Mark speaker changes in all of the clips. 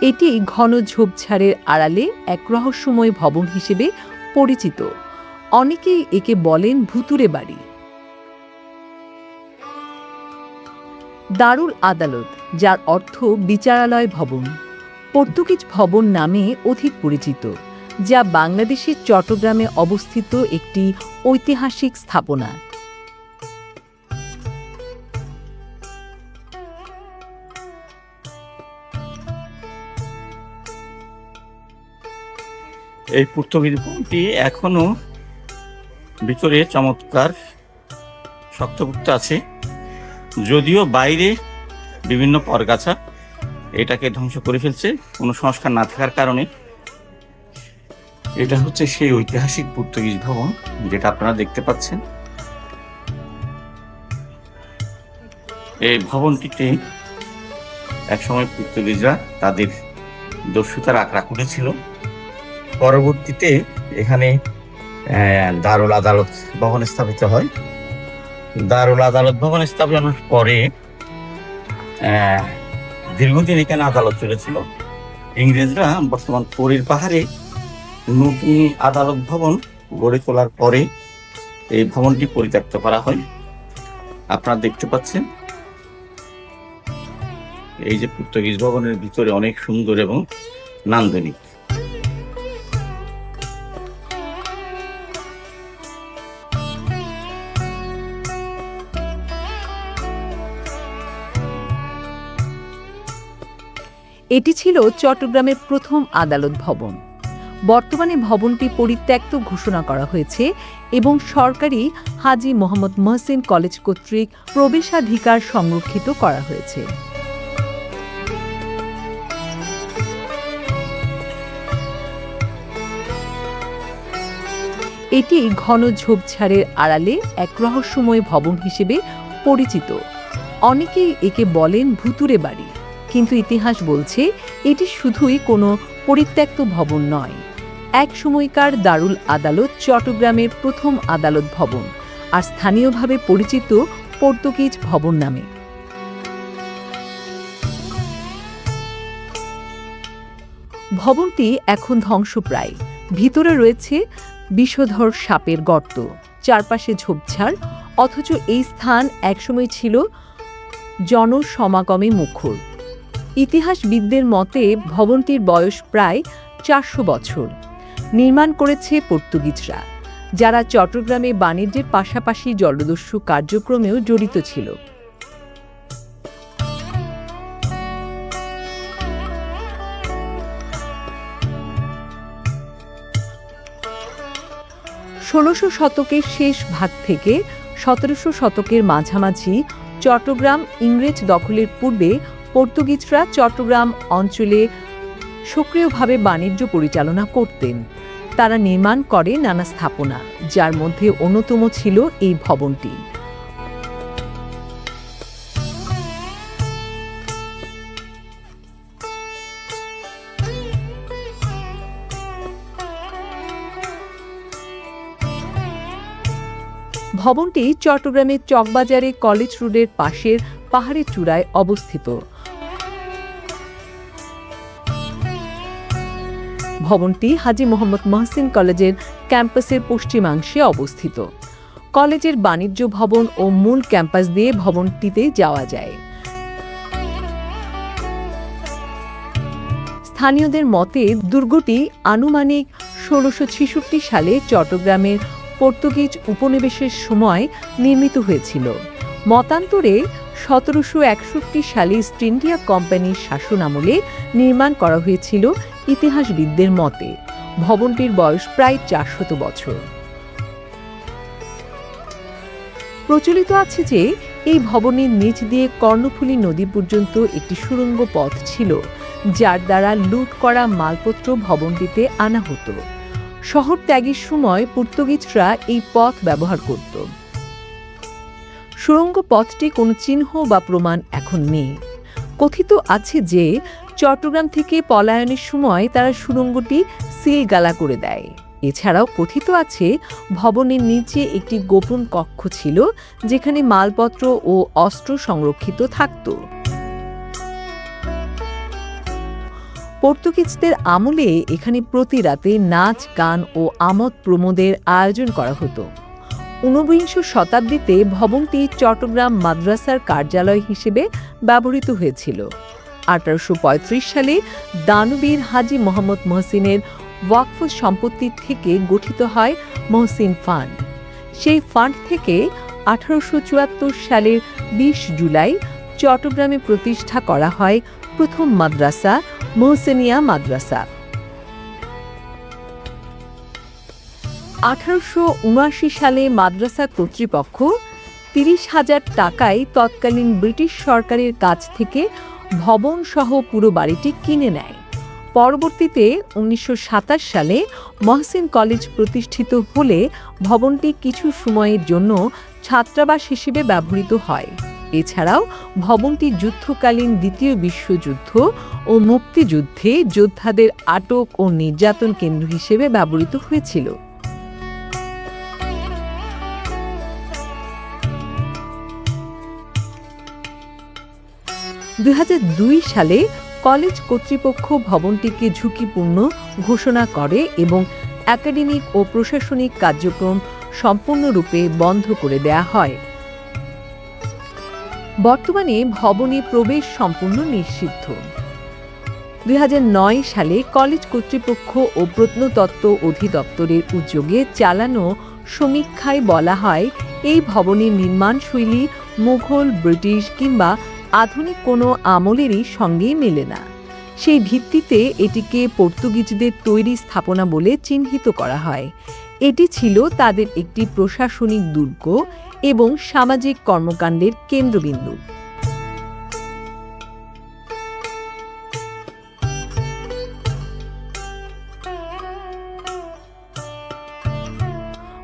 Speaker 1: এটি ঘন ঝোপঝাড়ের আড়ালে এক রহস্যময় ভবন হিসেবে পরিচিত। অনেকেই একে বলেন ভুতুরে বাড়ি। দারুল আদালত, যার অর্থ বিচারালয় ভবন। পর্তুগিজ ভবন নামে অধিক পরিচিত, যা বাংলাদেশের চট্টগ্রামে অবস্থিত একটি ঐতিহাসিক স্থাপনা।
Speaker 2: এই পর্তুগিজ ভবনটি এখনও ভিতরে চমৎকার শক্তপুক্ত আছে। যদিও বাইরে বিভিন্ন পরগাছা এটাকে ধ্বংস করে ফেলছে, কোনো সংস্কার না থাকার কারণে। এটা হচ্ছে সেই ঐতিহাসিক পর্তুগিজ ভবন যেটা আপনারা দেখতে পাচ্ছেন। এই ভবনটিতে একসময় পর্তুগিজরা তাদের দস্যুতার আঁকড়া করেছিল পরবর্তীতে এখানে দারুল আদালত ভবন স্থাপিত হয়। দারুল আদালত ভবন স্থাপনের পরে দীর্ঘদিন এখানে আদালত চলেছিল। ইংরেজরা বর্তমান পরীর পাহাড়ে নতুন আদালত ভবন গড়ে তোলার পরে এই ভবনটি পরিত্যক্ত করা হয়। আপনারা দেখতে পাচ্ছেন, এই যে পর্তুগিজ ভবনের ভিতরে অনেক সুন্দর এবং নান্দনিক।
Speaker 1: এটি ছিল চট্টগ্রামের প্রথম আদালত ভবন। বর্তমানে ভবনটি পরিত্যক্ত ঘোষণা করা হয়েছে এবং সরকারি হাজি মোহাম্মদ মহসিন কলেজ কর্তৃক প্রবেশাধিকার সংরক্ষিত করা হয়েছে। এটি ঘন ঝোপঝাড়ের আড়ালে এক রহস্যময় ভবন হিসেবে পরিচিত। অনেকেই একে বলেন ভুতুরে বাড়ি। কিন্তু ইতিহাস বলছে, এটি শুধুই কোনো পরিত্যক্ত ভবন নয়। এক সময়কার দারুল আদালত চট্টগ্রামের প্রথম আদালত ভবন আর স্থানীয়ভাবে পরিচিত পর্তুগিজ ভবন নামে। ভবনটি এখন ধ্বংসপ্রায়। ভিতরে রয়েছে বিষধর সাপের গর্ত, চারপাশে ঝোপঝাড়, অথচ এই স্থান একসময় ছিল জনসমাগমে মুখর। ইতিহাসবিদদের মতে ভবনটির বয়স প্রায় চারশো বছর। নির্মাণ করেছে পর্তুগিজরা, যারা চট্টগ্রামে বাণিজ্যের পাশাপাশি জলদস্যু কার্যক্রমেও জড়িত ছিল। ষোলোশো শতকের শেষ ভাগ থেকে সতেরোশো শতকের মাঝামাঝি চট্টগ্রাম ইংরেজ দখলের পূর্বে পর্তুগিজরা চট্টগ্রাম অঞ্চলে সক্রিয়ভাবে বাণিজ্য পরিচালনা করতেন। তারা নির্মাণ করে নানা স্থাপনা, যার মধ্যে অন্যতম ছিল এই ভবনটি। ভবনটি চট্টগ্রামের চকবাজারে কলেজ রোডের পাশের পাহাড়ের চূড়ায় অবস্থিত। ভবনটি হাজী মোহাম্মদ মহসিন কলেজের ক্যাম্পাসের পশ্চিমাংশে অবস্থিত। কলেজের বাণিজ্য ভবন ও মূল ক্যাম্পাস দিয়ে ভবনটিতে যাওয়া যায়। স্থানীয়দের মতে, দুর্গটি আনুমানিক ষোলোশো সালে চট্টগ্রামের পর্তুগিজ উপনিবেশের সময় নির্মিত হয়েছিল। মতান্তরে, সতেরোশো একষট্টি সালে ইস্ট ইন্ডিয়া কোম্পানির শাসনামলে নির্মাণ করা হয়েছিল ইতিহাসবিদদের মতে, ভবনটির বয়স প্রায় চারশত বছর। প্রচলিত আছে যে, এই ভবনের নিচ দিয়ে কর্ণফুলী নদী পর্যন্ত একটি সুড়ঙ্গ পথ ছিল, যার দ্বারা লুট করা মালপত্র ভবনটিতে আনা হতো। শহর ত্যাগের সময় পর্তুগিজরা এই পথ ব্যবহার করত। সুড়ঙ্গ পথটি কোনো চিহ্ন বা প্রমাণ এখন নেই। কথিত আছে যে চট্টগ্রাম থেকে পলায়নের সময় তারা সুড়ঙ্গটি সিলগালা করে দেয়। এছাড়াও কথিত আছে, ভবনের নিচে একটি গোপন কক্ষ ছিল, যেখানে মালপত্র ও অস্ত্র সংরক্ষিত থাকত। পর্তুগিজদের আমলে এখানে প্রতি রাতে নাচ, গান ও আমোদ প্রমোদের আয়োজন করা হতো। ঊনবিংশ শতাব্দীতে ভবনটি চট্টগ্রাম মাদ্রাসার কার্যালয় হিসেবে ব্যবহৃত হয়েছিল। আঠারোশো সালে দানবীর হাজি মোহাম্মদ মহসিনের ওয়াকফ সম্পত্তি থেকে গঠিত হয় মহসিন ফান্ড। সেই ফান্ড থেকে আঠারোশো সালের বিশ জুলাই চট্টগ্রামে প্রতিষ্ঠা করা হয় প্রথম মাদ্রাসা, মোহসেনিয়া মাদ্রাসা। আঠারোশো উনআশি সালে মাদ্রাসা কর্তৃপক্ষ তিরিশ হাজার টাকায় তৎকালীন ব্রিটিশ সরকারের কাছ থেকে ভবন সহ পুরো বাড়িটি কিনে নেয়। পরবর্তীতে উনিশশো সাতাশ সালে মহসিন কলেজ প্রতিষ্ঠিত হলে ভবনটি কিছু সময়ের জন্য ছাত্রাবাস হিসেবে ব্যবহৃত হয়। এছাড়াও ভবনটি যুদ্ধকালীন দ্বিতীয় বিশ্বযুদ্ধ ও মুক্তিযুদ্ধে যোদ্ধাদের আটক ও নির্যাতন কেন্দ্র হিসেবে ব্যবহৃত হয়েছিল। দুই হাজার দুই সালে কলেজ কর্তৃপক্ষ ভবনটিকে ঝুঁকিপূর্ণ ঘোষণা করে এবং একাডেমিক ও প্রশাসনিক কার্যক্রম সম্পূর্ণরূপে বন্ধ করে দেয়া হয়। বর্তমানে ভবনে প্রবেশ সম্পূর্ণ নিষিদ্ধ। দুই হাজার নয় সালে কলেজ কর্তৃপক্ষ ও প্রত্নতত্ত্ব অধিদপ্তরের উদ্যোগে চালানো সমীক্ষায় বলা হয়, এই ভবনের নির্মাণশৈলী মুঘল, ব্রিটিশ কিংবা আধুনিক কোনো আমলেরই সঙ্গে মেলে না। সেই ভিত্তিতে এটিকে পর্তুগিজদের তৈরি স্থাপনা বলে চিহ্নিত করা হয়। এটি ছিল তাদের একটি প্রশাসনিক দুর্গ এবং সামাজিক কর্মকাণ্ডের কেন্দ্রবিন্দু।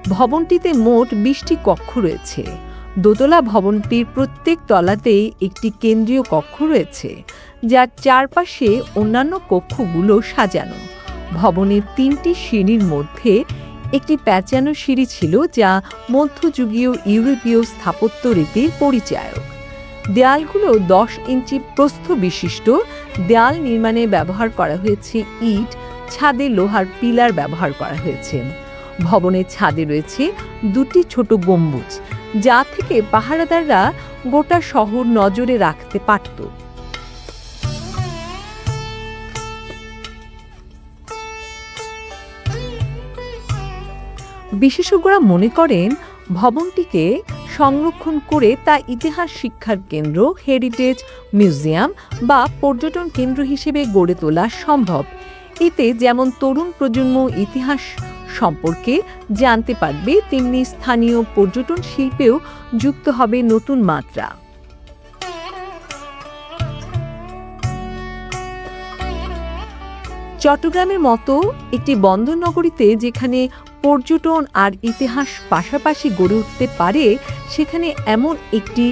Speaker 1: ভবনটিতে মোট বিশটি কক্ষ রয়েছে। দোতলা ভবনটির প্রত্যেক তলাতেই একটি কেন্দ্রীয় কক্ষ রয়েছে, যার চারপাশে অন্যান্য কক্ষগুলো সাজানো। ভবনের তিনটি সিঁড়ির মধ্যে একটি প্যাঁচানো সিঁড়ি ছিল যা মধ্যযুগীয় ইউরোপীয় স্থাপত্য রীতির পরিচায়ক। দেয়ালগুলো দশ ইঞ্চি প্রস্থ বিশিষ্ট, দেয়াল নির্মাণে ব্যবহার করা হয়েছে ইট, ছাদে লোহার পিলার ব্যবহার করা হয়েছে। ভবনের ছাদে রয়েছে দুটি ছোট গম্বুজ যা থেকে পাহারাদাররা গোটা শহর নজরে রাখতে পারত। বিশেষজ্ঞরা মনে করেন, ভবনটিকে সংরক্ষণ করে তা ইতিহাস শিক্ষার কেন্দ্র হেরিটেজ মিউজিয়াম বা পর্যটন কেন্দ্র হিসেবে গড়ে তোলা সম্ভব। এতে যেমন তরুণ প্রজন্ম ইতিহাস সম্পর্কে জানতে পারবে, তেমনি স্থানীয় পর্যটন শিল্পেও যুক্ত হবে নতুন মাত্রা। চট্টগ্রামের মতো একটি বন্দর নগরীতে যেখানে পর্যটন আর ইতিহাস পাশাপাশি গড়ে উঠতে পারে, সেখানে এমন একটি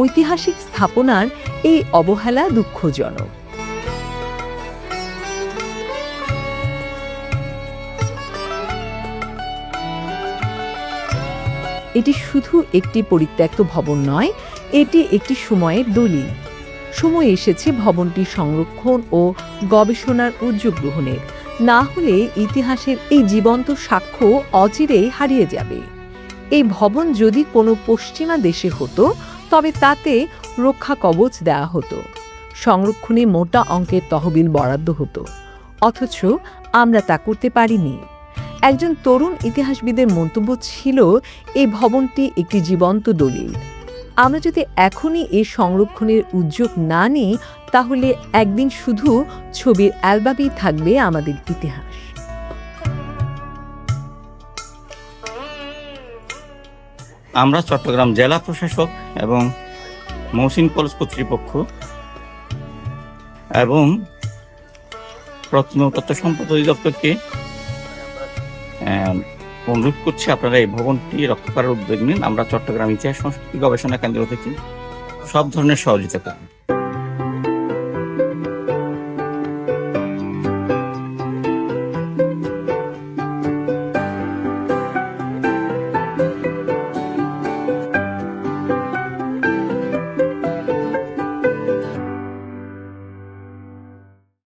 Speaker 1: ঐতিহাসিক স্থাপনার এই অবহেলা দুঃখজনক। এটি শুধু একটি পরিত্যক্ত ভবন নয়, এটি একটি সময়ের দলিল। সময় এসেছে ভবনটি সংরক্ষণ ও গবেষণার উদ্যোগ গ্রহণের। না হলে ইতিহাসের এই জীবন্ত সাক্ষ্য অচিরেই হারিয়ে যাবে। এই ভবন যদি কোনো পশ্চিমা দেশে হতো, তবে তাতে রক্ষা কবচ দেওয়া হতো। সংরক্ষণে মোটা অঙ্কের তহবিল বরাদ্দ হতো। অথচ আমরা তা করতে পারিনি। একজন তরুণ ইতিহাসবিদের মন্তব্য ছিল, এই ভবনটি একটি জীবন্ত দলিল। আমরা যদি এখনই এর সংরক্ষণের উদ্যোগ না নিই, তাহলে একদিন শুধু ছবির অ্যালবামেই থাকবে আমাদের ইতিহাস।
Speaker 2: আমরা চট্টগ্রাম জেলা প্রশাসক এবং মহসিন কলেজ কর্তৃপক্ষ এবং প্রত্নতত্ত্ব সম্পদ অধিদপ্তরকে অনুরোধ করছি আপনারা এই ভবনটি রক্ষা করার উদ্যোগ নিন। আমরা চট্টগ্রাম ইতিহাস সংস্কৃতি গবেষণা কেন্দ্র থেকে সব ধরনের সহযোগিতা করব।